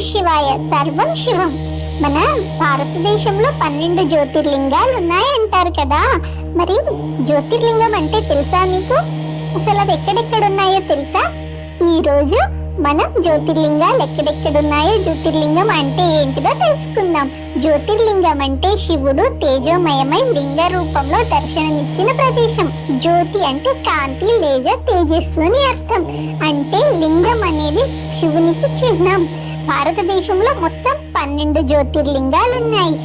శివాయ సర్వం శివం. మన భారతదేశంలో పన్నెండు జ్యోతిర్లింగాలు ఉన్నాయంటారు కదా. మరి జ్యోతిర్లింగం అంటే తెలుసా మీకు అసలు అవి ఎక్కడెక్కడ ఉన్నాయో తెలుసా? ఈ రోజు మనం జ్యోతిర్లింగాలు ఎక్కడెక్కడున్నాయో జ్యోతిర్లింగం అంటే ఏంటిదో తెలుసుకుందాం. జ్యోతిర్లింగం అంటే శివుడు తేజోమయమై లింగ రూపంలో దర్శనమిచ్చిన ప్రదేశం. జ్యోతి అంటే కాంతి లేదా తేజస్సు అని అర్థం. అంటే లింగం అనేది శివునికి చిహ్నం. భారతదేశంలో మొత్తం పన్నెండు జ్యోతిర్లింగాలు ఉన్నాయి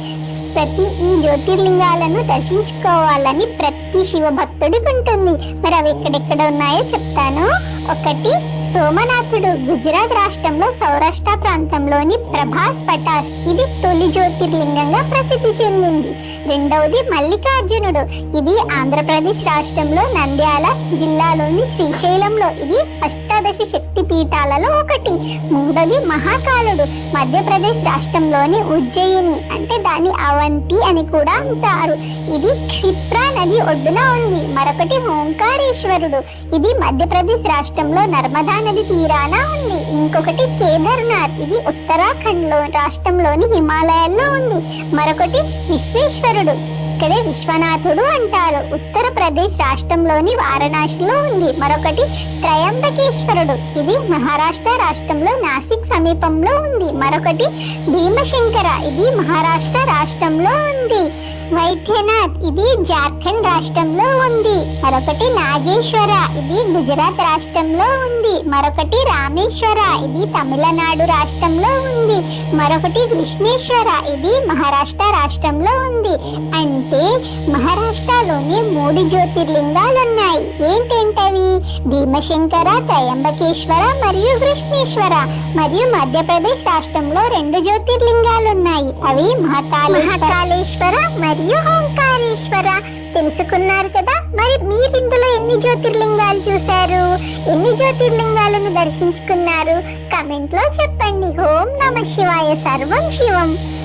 ప్రతి ఈ జ్యోతిర్లింగాలను దర్శించుకోవాలని ప్రతి శివ భక్తుడికి ఉంటుంది మరి అవి ఎక్కడెక్కడ ఉన్నాయో చెప్తాను. ఒకటి సోమనాథుడు గుజరాత్ రాష్ట్రంలో సౌరాష్ట్ర ప్రాంతంలోని ప్రభాస్ పటాస్ ఇది తొలి జ్యోతిర్లింగంగా ప్రసిద్ధి చెందింది. రెండవది మల్లికార్జునుడు ఇది ఆంధ్రప్రదేశ్ రాష్ట్రంలో నంద్యాల జిల్లాలోని శ్రీశైలంలో ఇది అష్టాదశ శక్తి పీఠాలలో ఒకటి. మూడవది మహాకాలుడు మధ్యప్రదేశ్ రాష్ట్రంలోని ఉజ్జయిని అంటే దాని అవంతి అని కూడా అంటారు. ఇది క్షిప్రా నది ఒడ్డున ఉంది మరొకటి ఓంకారేశ్వరుడు ఇది మధ్యప్రదేశ్ రాష్ట్రంలో నర్మదా నది తీరాన ఉంది. ఇంకొకటి కేదార్నాథ్. ఇది ఉత్తరాఖండ్లో రాష్ట్రంలోని హిమాలయాల్లో ఉంది. మరొకటి విశ్వేశ్వరుడు. ఇక్కడే విశ్వనాథుడు అంటారు. ఉత్తరప్రదేశ్ రాష్ట్రంలోని వారణాసిలో ఉంది. మరొకటి త్రయంబకేశ్వరుడు. ఇది మహారాష్ట్ర రాష్ట్రంలో నాసిక్ సమీపంలో ఉంది. మరొకటి భీమశంకర. ఇది మహారాష్ట్ర రాష్ట్రంలో ఉంది. వైద్యనాథ్ ఇది జార్ఖండ్ రాష్ట్రంలో ఉంది. మరొకటి నాగేశ్వర ఇది గుజరాత్ రాష్ట్రంలో ఉంది. మరొకటి రామేశ్వర ఇది తమిళనాడు రాష్ట్రంలో ఉంది. మరొకటి కృష్ణేశ్వర ఇది మహారాష్ట్ర రాష్ట్రంలో ఉంది. అంటే మహారాష్ట్రలోని మూడు జ్యోతిర్లింగాలు ఉన్నాయి ఏంటేంటవి? భీమశంకర త్రయంబకేశ్వర మరియు కృష్ణేశ్వర మరియు మధ్యప్రదేశ్ రాష్ట్రంలో రెండు జ్యోతిర్లింగాలు ఉన్నాయి అవి మహాకాళేశ్వర మరియు ఓంకారేశ్వర. తెలుసుకున్నారు కదా? మరి మీరు ఇందులో ఎన్ని జ్యోతిర్లింగాలు చూశారు? ఎన్ని జ్యోతిర్లింగాలను దర్శించుకున్నారు? కమెంట్లో చెప్పండి. ఓం నమ శివాయ సర్వం శివం.